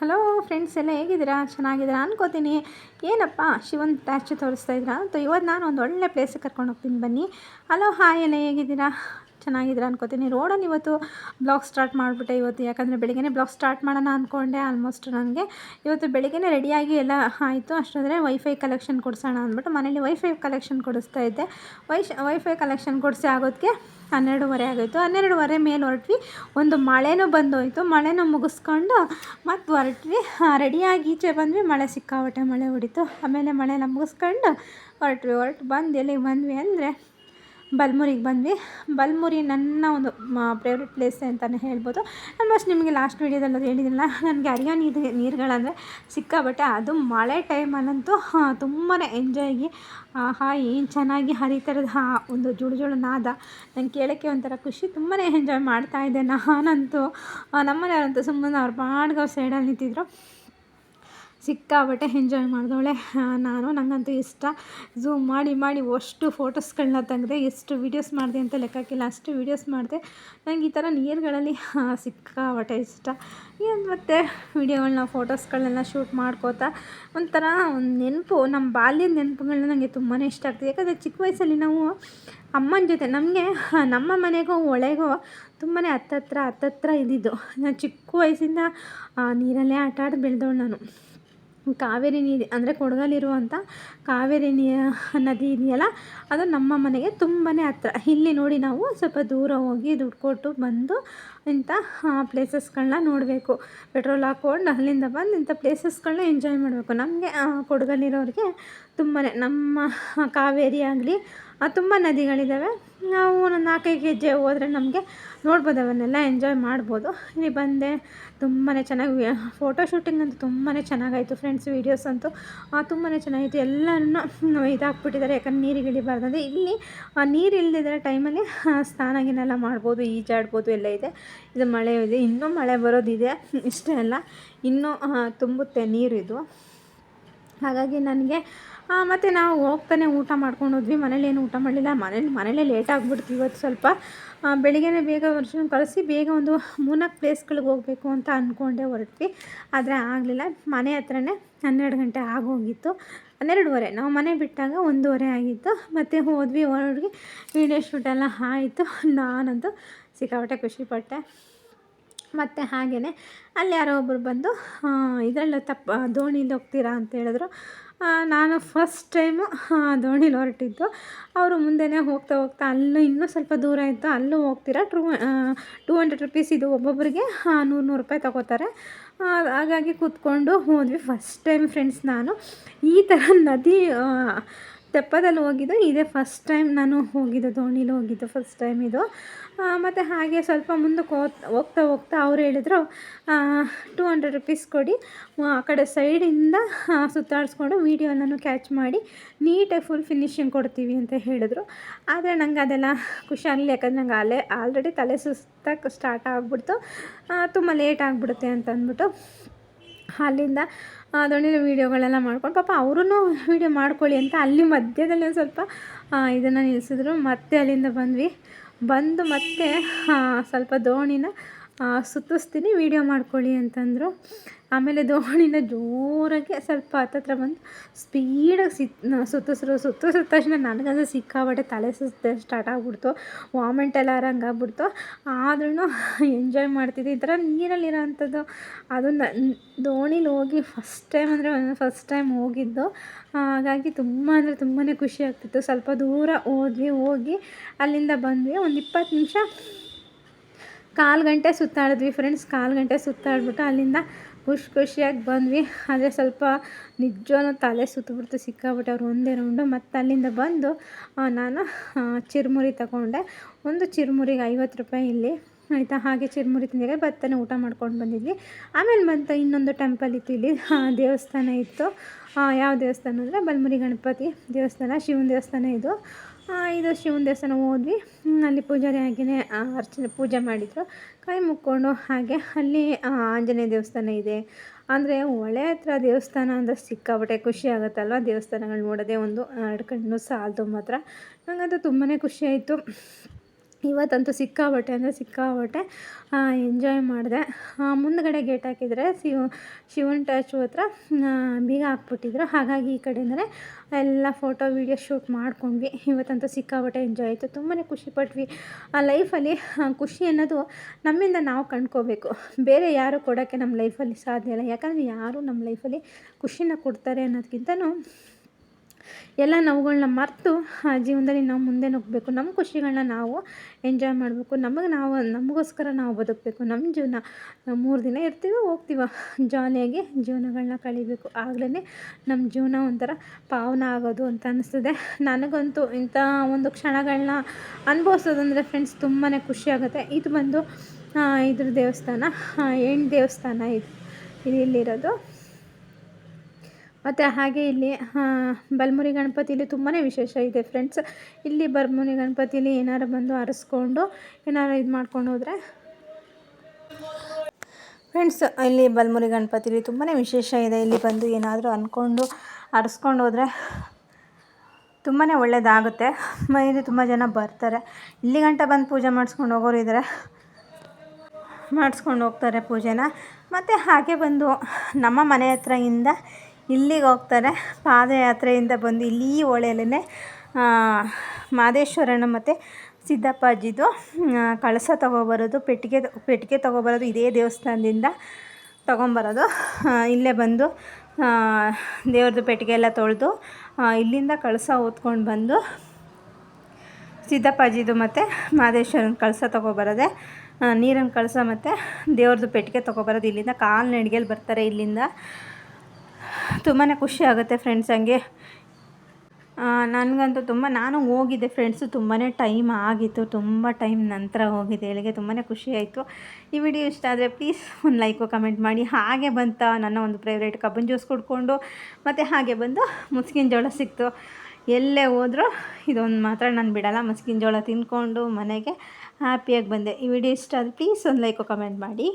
Hello friends ಎಲ್ಲ ಹೇಗಿದ್ದೀರಾ? ಚೆನ್ನಾಗಿದ್ದೀರಾ ಅನ್ಕೋತೀನಿ. ಏನಪ್ಪ, ಶಿವನ್ ಟ್ಯಾಚು ತೋರಿಸ್ತಾ ಇದ್ದೀರಾ ಅಂತ ಇವತ್ತು ನಾನು ಒಂದು ಒಳ್ಳೆ ಪ್ಲೇಸಿಗೆ ಕರ್ಕೊಂಡು ಹೋಗ್ತೀನಿ. ಬನ್ನಿ. ಹಲೋ ಹಾಯ್ ಎಲ್ಲ ಹೇಗಿದ್ದೀರಾ? ಚೆನ್ನಾಗಿದ್ದೀರಾ ಅನ್ಕೋತೀನಿ. ರೋಡಲ್ಲಿ ಇವತ್ತು ಬ್ಲಾಗ್ ಸ್ಟಾರ್ಟ್ ಮಾಡಿಬಿಟ್ಟೆ ಇವತ್ತು. ಯಾಕಂದರೆ ಬೆಳಿಗ್ಗೆ ಬ್ಲಾಗ್ ಸ್ಟಾರ್ಟ್ ಮಾಡೋಣ ಅಂದ್ಕೊಂಡೆ ಆಲ್ಮೋಸ್ಟ್ ನನಗೆ. ಇವತ್ತು ಬೆಳಿಗ್ಗೆ ರೆಡಿಯಾಗಿ ಎಲ್ಲ ಆಯಿತು. ಅಷ್ಟಾದರೆ ವೈಫೈ ಕಲೆಕ್ಷನ್ ಕೊಡಿಸೋಣ ಅಂದ್ಬಿಟ್ಟು ಮನೇಲಿ ವೈಫೈ ಕಲೆಕ್ಷನ್ ಕೊಡಿಸ್ತಾ ಇದ್ದೆ. ವೈಶ್ ವೈಫೈ ಕಲೆಕ್ಷನ್ ಕೊಡಿಸಿ ಆಗೋದಕ್ಕೆ ಹನ್ನೆರಡುವರೆ ಆಗೋಯಿತು. ಹನ್ನೆರಡುವರೆ ಮೇಲೆ ಹೊರಟ್ವಿ. ಒಂದು ಮಳೆನೂ ಬಂದೋಯ್ತು. ಮಳೆನೂ ಮುಗಿಸ್ಕೊಂಡು ಮತ್ತು ಹೊರಟ್ವಿ. ರೆಡಿಯಾಗಿ ಈಚೆ ಬಂದ್ವಿ. ಮಳೆ ಸಿಕ್ಕಾಪಟ್ಟೆ ಮಳೆ ಹೊಡಿತು. ಆಮೇಲೆ ಮಳೆನ ಮುಗಿಸ್ಕೊಂಡು ಹೊರಟ್ವಿ. ಹೊರಟು ಬಂದು ಎಲ್ಲಿಗೆ ಬಂದ್ವಿ ಅಂದರೆ ಬಲ್ಮುರಿಗೆ ಬಂದ್ವಿ. ಬಲ್ಮುರಿ ನನ್ನ ಒಂದು ಫೇವ್ರೆಟ್ ಪ್ಲೇಸ್ ಅಂತಲೇ ಹೇಳ್ಬೋದು. ಆಲ್ಮೋಸ್ಟ್ ನಿಮಗೆ ಲಾಸ್ಟ್ ವೀಡಿಯೋದಲ್ಲಿ ಅದು ಹೇಳಿದ್ರಲ್ಲ ನನಗೆ ಅರಿಯೋ ನೀರು, ನೀರುಗಳಂದರೆ ಸಿಕ್ಕಾಬಟ್ಟೆ ಅದು ಮಳೆ ಟೈಮಲ್ಲಂತೂ ತುಂಬಾ ಆಗಿ, ಆಹಾ, ಏನು ಚೆನ್ನಾಗಿ ಹರಿತರದ ಒಂದು ಜುಳು ಜುಳು ನಾದ. ನಂಗೆ ಕೇಳೋಕ್ಕೆ ಒಂಥರ ಖುಷಿ ತುಂಬಾ ಎಂಜಾಯ್ ಮಾಡ್ತಾಯಿದ್ದೆ ನಾನಂತೂ. ನಮ್ಮನೆಯವರಂತೂ ಸುಮ್ಮನೆ ಅವ್ರ ಪಾಡ್ಗೆ ಸೈಡಲ್ಲಿ ನಿಂತಿದ್ರು. ಸಿಕ್ಕಾಬಟ್ಟೆ ಎಂಜಾಯ್ ಮಾಡಿದವಳೆ. ನಾನು ನನಗಂತೂ ಇಷ್ಟ. ಝೂಮ್ ಮಾಡಿ ಮಾಡಿ ಅಷ್ಟು ಫೋಟೋಸ್ಗಳನ್ನ ತೆಗೆದೆ, ಎಷ್ಟು ವೀಡಿಯೋಸ್ ಮಾಡಿದೆ ಅಂತ ಲೆಕ್ಕಕ್ಕಿಲ್ಲ ಅಷ್ಟು ವೀಡಿಯೋಸ್ ಮಾಡಿದೆ. ನಂಗೆ ಈ ಥರ ನೀರುಗಳಲ್ಲಿ ಸಿಕ್ಕಾಬಟ್ಟೆ ಇಷ್ಟ. ಏನು ಮತ್ತು? ವೀಡಿಯೋಗಳನ್ನ ಫೋಟೋಸ್ಗಳನ್ನೆಲ್ಲ ಶೂಟ್ ಮಾಡ್ಕೋತಾ, ಒಂಥರ ಒಂದು ನೆನಪು ನಮ್ಮ ಬಾಲ್ಯದ ನೆನಪುಗಳನ್ನ ನನಗೆ ತುಂಬಾ ಇಷ್ಟ ಆಗ್ತದೆ. ಯಾಕಂದರೆ ಚಿಕ್ಕ ವಯಸ್ಸಲ್ಲಿ ನಾವು ಅಮ್ಮನ ಜೊತೆ, ನಮಗೆ ನಮ್ಮ ಮನೆಗೂ, ಒಳೆಗೋ ತುಂಬಾ ಹತ್ತತ್ರ ಹತ್ತತ್ರ ಇದ್ದಿದ್ದು. ನಾನು ಚಿಕ್ಕ ವಯಸ್ಸಿಂದ ನೀರಲ್ಲೇ ಆಟ ಆಡಿ ಬೆಳೆದವಳು ನಾನು. ಕಾವೇರಿ ನೀರು ಅಂದರೆ ಕೊಡಗಲ್ಲಿರುವಂಥ ಕಾವೇರಿ ನೀ, ನದಿ ಇದೆಯಲ್ಲ ಅದು ನಮ್ಮ ಮನೆಗೆ ತುಂಬಾ ಹತ್ರ. ಇಲ್ಲಿ ನೋಡಿ ನಾವು ಸ್ವಲ್ಪ ದೂರ ಹೋಗಿ ದುಡ್ಡು ಕೊಟ್ಟು ಬಂದು ಇಂಥ ಪ್ಲೇಸಸ್ಗಳನ್ನ ನೋಡಬೇಕು. ಪೆಟ್ರೋಲ್ ಹಾಕ್ಕೊಂಡು ಅಲ್ಲಿಂದ ಬಂದು ಇಂಥ ಪ್ಲೇಸಸ್ಗಳನ್ನ ಎಂಜಾಯ್ ಮಾಡಬೇಕು. ನಮಗೆ ಕೊಡಗಲ್ಲಿರೋರಿಗೆ ತುಂಬಾ ನಮ್ಮ ಕಾವೇರಿ ಆಗಲಿ ತುಂಬ ನದಿಗಳಿದ್ದಾವೆ ನಾವು ಒಂದು ನಾಲ್ಕೈದು ಹೆಜ್ಜೆ ಹೋದರೆ ನಮಗೆ ನೋಡ್ಬೋದು ಅವನ್ನೆಲ್ಲ ಎಂಜಾಯ್ ಮಾಡ್ಬೋದು. ಇಲ್ಲಿ ಬಂದೆ ತುಂಬಾ ಚೆನ್ನಾಗಿ ಫೋಟೋ ಶೂಟಿಂಗ್ ಅಂತೂ ತುಂಬಾ ಚೆನ್ನಾಗಾಯಿತು ಫ್ರೆಂಡ್ಸ್ ವೀಡಿಯೋಸ್ ಅಂತೂ. ತುಂಬಾ ಚೆನ್ನಾಗಿತ್ತು. ಎಲ್ಲನೂ ಇದಾಕ್ಬಿಟ್ಟಿದ್ದಾರೆ, ಯಾಕಂದ್ರೆ ನೀರಿಗೆ ಇಳಿಬಾರ್ದಂದ್ರೆ ಇಲ್ಲಿ ನೀರು ಇಲ್ಲದಿದ್ದರೆ ಟೈಮಲ್ಲಿ ಸ್ನಾನ ಗಿನೆಲ್ಲ ಮಾಡ್ಬೋದು ಈಜಾಡ್ಬೋದು ಎಲ್ಲ ಇದೆ. ಇದು ಮಳೆ ಇದೆ, ಇನ್ನೂ ಮಳೆ ಬರೋದಿದೆ, ಇಷ್ಟೇ ಅಲ್ಲ. ಇನ್ನೂ ತುಂಬುತ್ತೆ ನೀರು ಇದು ಹಾಗಾಗಿ ನನಗೆ ಮತ್ತು ನಾವು ಹೋಗ್ತಾನೆ ಊಟ ಮಾಡ್ಕೊಂಡು ಹೋದ್ವಿ. ಮನೇಲಿ ಏನು ಊಟ ಮಾಡಲಿಲ್ಲ. ಮನೇಲಿ, ಮನೇಲೇ ಲೇಟ್ ಆಗಿಬಿಡ್ತು ಇವತ್ತು ಸ್ವಲ್ಪ. ಬೆಳಿಗ್ಗೆನೇ ಬೇಗ ವರ್ಷನ ಕಳಿಸಿ ಬೇಗ ಒಂದು ಮೂರ್ನಾಲ್ಕು ಪ್ಲೇಸ್ಗಳಿಗೆ ಹೋಗಬೇಕು ಅಂತ ಅಂದ್ಕೊಂಡೆ ಹೊರಟ್ವಿ. ಆದರೆ ಆಗಲಿಲ್ಲ. ಮನೆ ಹತ್ರನೇ ಹನ್ನೆರಡು ಗಂಟೆ ಆಗೋಗಿತ್ತು. ಹನ್ನೆರಡುವರೆ. ನಾವು ಮನೆ ಬಿಟ್ಟಾಗ ಒಂದೂವರೆ ಆಗಿತ್ತು. ಮತ್ತು ಹೋದ್ವಿ ಹೊರಡ್ಗೆ. ವೀಡಿಯೋ ಶೂಟೆಲ್ಲ ಆಯಿತು. ನಾನಂತೂ ಸಿಕ್ಕಾಪಟ್ಟೆ ಖುಷಿಪಟ್ಟೆ. ಮತ್ತು ಹಾಗೆಯೇ ಅಲ್ಲಿ ಯಾರೋ ಒಬ್ಬರು ಬಂದು ಇದರಲ್ಲಿ ತಪ್ಪ, ದೋಣಿಲಿ ಹೋಗ್ತೀರಾ? ಅಂತ ಹೇಳಿದ್ರು. ನಾನು ಫಸ್ಟ್ ಟೈಮು ದೋಣಿಲಿ ಹೊರಟಿದ್ದು. ಅವರು ಮುಂದೆನೇ ಹೋಗ್ತಾ ಹೋಗ್ತಾ ಅಲ್ಲೂ ಇನ್ನೂ ಸ್ವಲ್ಪ ದೂರ ಇತ್ತು ಅಲ್ಲೂ ಹೋಗ್ತೀರಾ? ಟ್ರೂ ಟೂ ಹಂಡ್ರೆಡ್ ರುಪೀಸ್ ಇದು ಒಬ್ಬೊಬ್ಬರಿಗೆ ನೂರು ನೂರು ರೂಪಾಯಿ ತಗೋತಾರೆ. ಹಾಗಾಗಿ ಕೂತ್ಕೊಂಡು ಹೋದ್ವಿ ಫಸ್ಟ್ ಟೈಮ್ ಫ್ರೆಂಡ್ಸ್ ನಾನು. ಈ ಥರ ನದಿ ತೆಪ್ಪದಲ್ಲಿ ಹೋಗಿದ್ದು, ಇದೇ ಫಸ್ಟ್ ಟೈಮ್ ನಾನು ಹೋಗಿದ್ದು, ದೋಣಿಲಿ ಹೋಗಿದ್ದು ಫಸ್ಟ್ ಟೈಮ್ ಇದು. ಮತ್ತು ಹಾಗೆ ಸ್ವಲ್ಪ ಮುಂದಕ್ಕೆ ಹೋಗ್ತಾ ಹೋಗ್ತಾ ಅವ್ರು ಹೇಳಿದ್ರು ಟೂ ಹಂಡ್ರೆಡ್ ರುಪೀಸ್ ಕೊಡಿ. ಆ ಕಡೆ ಸೈಡಿಂದ ಸುತ್ತಾಡಿಸ್ಕೊಂಡು ವೀಡಿಯೋನೂ ಕ್ಯಾಚ್ ಮಾಡಿ ನೀಟಾಗಿ ಫುಲ್ ಫಿನಿಶಿಂಗ್ ಕೊಡ್ತೀವಿ ಅಂತ ಹೇಳಿದ್ರು. ಆದರೆ ನಂಗೆ ಅದೆಲ್ಲ ಖುಷಿ ಆಗಲಿ ಯಾಕಂದ್ರೆ ನಂಗೆ ಅಲೆ ಆಲ್ರೆಡಿ ತಲೆ ಸುಸ್ತಕ್ಕೆ ಸ್ಟಾರ್ಟ್ ಆಗಿಬಿಡ್ತು. ತುಂಬ ಲೇಟ್ ಆಗಿಬಿಡುತ್ತೆ ಅಂತ ಅಂದ್ಬಿಟ್ಟು, ಅಲ್ಲಿಂದ ದೋಣಿಲಿ ವೀಡಿಯೋಗಳೆಲ್ಲ ಮಾಡ್ಕೊಂಡು, ಪಾಪ ಅವರೂ ವೀಡಿಯೋ ಮಾಡ್ಕೊಳ್ಳಿ ಅಂತ ಅಲ್ಲಿ ಮಧ್ಯದಲ್ಲಿ ಒಂದು ಸ್ವಲ್ಪ ಇದನ್ನು ನಿಲ್ಲಿಸಿದ್ರು ಮತ್ತೆ ಅಲ್ಲಿಂದ ಬಂದ್ವಿ. ಬಂದು ಮತ್ತೆ ಸ್ವಲ್ಪ ದೋಣಿನ ಸುತ್ತಿಸ್ತೀನಿ ವೀಡಿಯೋ ಮಾಡ್ಕೊಳ್ಳಿ ಅಂತಂದರು. ಆಮೇಲೆ ದೋಣಿನ ಜೋರಾಗಿ ಸ್ವಲ್ಪ ಹತ್ತತ್ರ ಬಂದು ಸ್ಪೀಡಾಗಿ ಸಿತ್ ಸುತ್ತಿಸ್ರು ಸುತ್ತಿಸಿದ ತಕ್ಷಣ ನನಗಂದ್ರೆ ಸಿಕ್ಕಾಬಟ್ಟೆ ತಲೆ ಸುತ್ತ ಸ್ಟಾರ್ಟ್ ಆಗಿಬಿಡ್ತು. ವಾಮೆಂಟ್ ಎಲ್ಲ ಹಂಗಾಗ್ಬಿಡ್ತು ಆದ್ರೂ ಎಂಜಾಯ್ ಮಾಡ್ತಿದ್ದೆ. ಈ ಥರ ನೀರಲ್ಲಿರೋ ಅಂಥದ್ದು ಅದು ದೋಣಿಲಿ ಹೋಗಿ ಫಸ್ಟ್ ಟೈಮ್ ಅಂದರೆ ಫಸ್ಟ್ ಟೈಮ್ ಹೋಗಿದ್ದು. ಹಾಗಾಗಿ ತುಂಬ ಅಂದರೆ ತುಂಬಾ ಖುಷಿ ಆಗ್ತಿತ್ತು. ಸ್ವಲ್ಪ ದೂರ ಹೋದ್ವಿ, ಹೋಗಿ ಅಲ್ಲಿಂದ ಬಂದ್ವಿ. ಒಂದು ಇಪ್ಪತ್ತು ನಿಮಿಷ ಕಾಲು ಗಂಟೆ ಸುತ್ತಾಡಿದ್ವಿ ಫ್ರೆಂಡ್ಸ್, ಕಾಲು ಗಂಟೆ ಸುತ್ತಾಡ್ಬಿಟ್ಟು ಅಲ್ಲಿಂದ ಖುಷಿ ಖುಷಿಯಾಗಿ ಬಂದ್ವಿ. ಆದರೆ ಸ್ವಲ್ಪ ನಿಜವೂ ತಲೆ ಸುತ್ತಬಿಡ್ತು ಸಿಕ್ಕಾಬಿಟ್ಟು ಅವ್ರು ಒಂದೇ ರೌಂಡು ಮತ್ತು ಅಲ್ಲಿಂದ ಬಂದು ನಾನು ಚಿರುಮುರಿ ತಗೊಂಡೆ. ಒಂದು ಚಿರುಮುರಿಗೆ ಐವತ್ತು ರೂಪಾಯಿ ಇಲ್ಲಿ, ಆಯಿತಾ? ಹಾಗೆ ಚಿರುಮುರಿ ತಿಂದಿಗೆ ಭತ್ತನೇ ಊಟ ಮಾಡ್ಕೊಂಡು ಬಂದಿದ್ವಿ. ಆಮೇಲೆ ಬಂತು, ಇನ್ನೊಂದು ಟೆಂಪಲ್ ಇತ್ತು ಇಲ್ಲಿ. ದೇವಸ್ಥಾನ ಇತ್ತು. ಯಾವ ದೇವಸ್ಥಾನ ಅಂದರೆ, ಬಲ್ಮುರಿ ಗಣಪತಿ ದೇವಸ್ಥಾನ, ಶಿವನ ದೇವಸ್ಥಾನ ಇದು. ಇದು ಶಿವನ ದೇವಸ್ಥಾನ ಹೋದ್ವಿ. ಅಲ್ಲಿ ಪೂಜಾರಿ ಹಾಗೆಯೇ ಅರ್ಚನೆ, ಪೂಜೆ ಮಾಡಿದರು. ಕೈ ಮುಕ್ಕೊಂಡು ಹಾಗೆ ಅಲ್ಲಿ ಆಂಜನೇಯ ದೇವಸ್ಥಾನ ಇದೆ. ಅಂದರೆ ಹೊಳೆ ಹತ್ರ ದೇವಸ್ಥಾನ ಅಂದರೆ ಸಿಕ್ಕಾಪಟ್ಟೆ ಖುಷಿ ಆಗುತ್ತಲ್ವ ದೇವಸ್ಥಾನಗಳು ನೋಡೋದೇ ಒಂದು ಎರಡು ಕಣ್ಣು ಸಾಲದು ಮಾತ್ರ. ನನಗಂತೂ ತುಂಬಾ ಖುಷಿಯಾಯಿತು ಇವತ್ತಂತೂ ಸಿಕ್ಕಾಬಟ್ಟೆ ಅಂದರೆ ಸಿಕ್ಕಾಬಟ್ಟೆ ಎಂಜಾಯ್ ಮಾಡಿದೆ. ಮುಂದುಗಡೆ ಗೇಟ್ ಹಾಕಿದರೆ ಶಿವ, ಶಿವನ್ ಟ್ಯಾಚು ಹತ್ರ ಬೀಗ ಹಾಕ್ಬಿಟ್ಟಿದ್ರು. ಹಾಗಾಗಿ ಈ ಕಡೆಯಿಂದಲೇ ಎಲ್ಲ ಫೋಟೋ ವೀಡಿಯೋ ಶೂಟ್ ಮಾಡ್ಕೊಂಡ್ವಿ. ಇವತ್ತಂತೂ ಸಿಕ್ಕಾಬಟ್ಟೆ ಎಂಜಾಯ್ ಆಯಿತು. ತುಂಬಾ ಖುಷಿಪಟ್ವಿ ಆ ಲೈಫಲ್ಲಿ ಖುಷಿ ಅನ್ನೋದು ನಮ್ಮಿಂದ ನಾವು ಕಂಡ್ಕೋಬೇಕು. ಬೇರೆ ಯಾರು ಕೊಡೋಕ್ಕೆ ನಮ್ಮ ಲೈಫಲ್ಲಿ ಸಾಧ್ಯ ಇಲ್ಲ. ಯಾಕಂದರೆ ಯಾರು ನಮ್ಮ ಲೈಫಲ್ಲಿ ಖುಷಿನ ಕೊಡ್ತಾರೆ ಅನ್ನೋದಕ್ಕಿಂತನೂ ಎಲ್ಲ ನೋವುಗಳನ್ನ ಮರೆತು ಆ ಜೀವನದಲ್ಲಿ ನಾವು ಮುಂದೆ ನುಗ್ಗಬೇಕು. ನಮ್ಮ ಖುಷಿಗಳನ್ನ ನಾವು ಎಂಜಾಯ್ ಮಾಡಬೇಕು. ನಮಗೆ ನಾವು, ನಮಗೋಸ್ಕರ ನಾವು ಬದುಕಬೇಕು. ನಮ್ಮ ಜೀವನ, ಮೂರು ದಿನ ಇರ್ತೀವೋ, ಹೋಗ್ತೀವ. ಜಾಲಿಯಾಗಿ ಜೀವನಗಳನ್ನ ಕಳಿಬೇಕು. ಆಗಲೇ ನಮ್ಮ ಜೀವನ ಒಂಥರ ಪಾವನ ಆಗೋದು ಅಂತ ಅನ್ನಿಸ್ತದೆ ನನಗಂತೂ ಇಂಥ ಒಂದು ಕ್ಷಣಗಳನ್ನ ಅನುಭವಿಸೋದಂದರೆ ಫ್ರೆಂಡ್ಸ್ ತುಂಬಾ ಖುಷಿ ಆಗುತ್ತೆ. ಇದು ಬಂದು ಇದ್ರ ದೇವಸ್ಥಾನ ಹೆಣ್ಣು ದೇವಸ್ಥಾನ ಇದು. ಇಲ್ಲಿರೋದು. ಮತ್ತು ಹಾಗೆ ಇಲ್ಲಿ ಬಲ್ಮುರಿ ಗಣಪತಿಲಿ ತುಂಬಾ ವಿಶೇಷ ಇದೆ ಫ್ರೆಂಡ್ಸ್ ಇಲ್ಲಿ ಬಲ್ಮುರಿ ಗಣಪತಿಲಿ ಏನಾರು ಬಂದು ಅರಸ್ಕೊಂಡು ಏನಾರು ಇದು ಮಾಡ್ಕೊಂಡು ಹೋದರೆ? ಫ್ರೆಂಡ್ಸ್ ಇಲ್ಲಿ ಬಲ್ಮುರಿ ಗಣಪತಿಲಿ ತುಂಬಾ ವಿಶೇಷ ಇದೆ. ಇಲ್ಲಿ ಬಂದು ಏನಾದರೂ ಅಂದ್ಕೊಂಡು ಅರಸ್ಕೊಂಡು ಹೋದರೆ ತುಂಬಾ ಒಳ್ಳೆಯದಾಗುತ್ತೆ ಇಲ್ಲಿ ತುಂಬ ಜನ ಬರ್ತಾರೆ. ಇಲ್ಲಿ ಗಂಟ ಬಂದು ಪೂಜೆ ಮಾಡಿಸ್ಕೊಂಡು ಹೋಗೋರು ಇದ್ದಾರೆ ಮಾಡಿಸ್ಕೊಂಡು ಹೋಗ್ತಾರೆ ಪೂಜೆನ. ಮತ್ತು ಹಾಗೆ ಬಂದು ನಮ್ಮ ಮನೆ ಹತ್ರದಿಂದ ಇಲ್ಲಿಗೆ ಹೋಗ್ತಾರೆ. ಪಾದಯಾತ್ರೆಯಿಂದ ಬಂದು ಇಲ್ಲಿ ಹೊಳೆಯಲ್ಲೇ ಮಾದೇಶ್ವರನ ಮತ್ತು ಸಿದ್ದಪ್ಪಾಜಿದು ಕಳಸ ತೊಗೊಬರೋದು, ಪೆಟ್ಟಿಗೆ ಪೆಟ್ಟಿಗೆ ತೊಗೊಬರೋದು ಇದೇ ದೇವಸ್ಥಾನದಿಂದ ತೊಗೊಂಬರೋದು. ಇಲ್ಲೇ ಬಂದು ದೇವ್ರದ್ದು ಪೆಟ್ಟಿಗೆ ಎಲ್ಲ ತೊಳೆದು ಇಲ್ಲಿಂದ ಕಳಸ ಓದ್ಕೊಂಡು ಬಂದು ಸಿದ್ದಪ್ಪಾಜಿದು ಮತ್ತು ಮಾದೇಶ್ವರನ ಕಳಸ ತೊಗೊಬರೋದೆ ನೀರನ್ನು ಕಳಸ ಮತ್ತು ದೇವ್ರದ್ದು ಪೆಟ್ಟಿಗೆ ತೊಗೊಬರೋದು ಇಲ್ಲಿಂದ ಕಾಲು ನಡಿಗೆಯಲ್ಲಿ ಬರ್ತಾರೆ ಇಲ್ಲಿಂದ. ತುಂಬಾ ಖುಷಿ ಆಗುತ್ತೆ ಫ್ರೆಂಡ್ಸ್ ಹಂಗೆ. ನನಗಂತೂ ತುಂಬ, ನಾನು ಹೋಗಿದ್ದೆ ಫ್ರೆಂಡ್ಸು ತುಂಬಾ ಟೈಮ್ ಆಗಿತ್ತು, ತುಂಬ ಟೈಮ್ ನಂತರ ಹೋಗಿದ್ದೆ ಇಲ್ಲಿಗೆ ತುಂಬಾ ಖುಷಿ ಆಯಿತು. ಈ ವಿಡಿಯೋ ಇಷ್ಟ ಆದರೆ ಪ್ಲೀಸ್ ಒಂದು ಲೈಕು ಕಮೆಂಟ್ ಮಾಡಿ, ಹಾಗೆ ಬಂತ ನನ್ನ ಒಂದು ಫೇವ್ರೇಟ್ ಕಬ್ಬನ್ ಜ್ಯೂಸ್ ಕುಡ್ಕೊಂಡು, ಮತ್ತು ಹಾಗೆ ಬಂದು ಮುಸ್ಕಿನ ಜೋಳ ಸಿಕ್ತು. ಎಲ್ಲೇ ಹೋದರೂ ಇದೊಂದು ಮಾತ್ರ ನಾನು ಬಿಡಲ್ಲ, ಮುಸ್ಕಿನ ಜೋಳ ತಿಂದ್ಕೊಂಡು ಮನೆಗೆ ಹ್ಯಾಪಿಯಾಗಿ ಬಂದೆ. ಈ ವಿಡಿಯೋ ಇಷ್ಟ ಆದರೆ ಪ್ಲೀಸ್ ಒಂದು ಲೈಕು ಕಮೆಂಟ್ ಮಾಡಿ.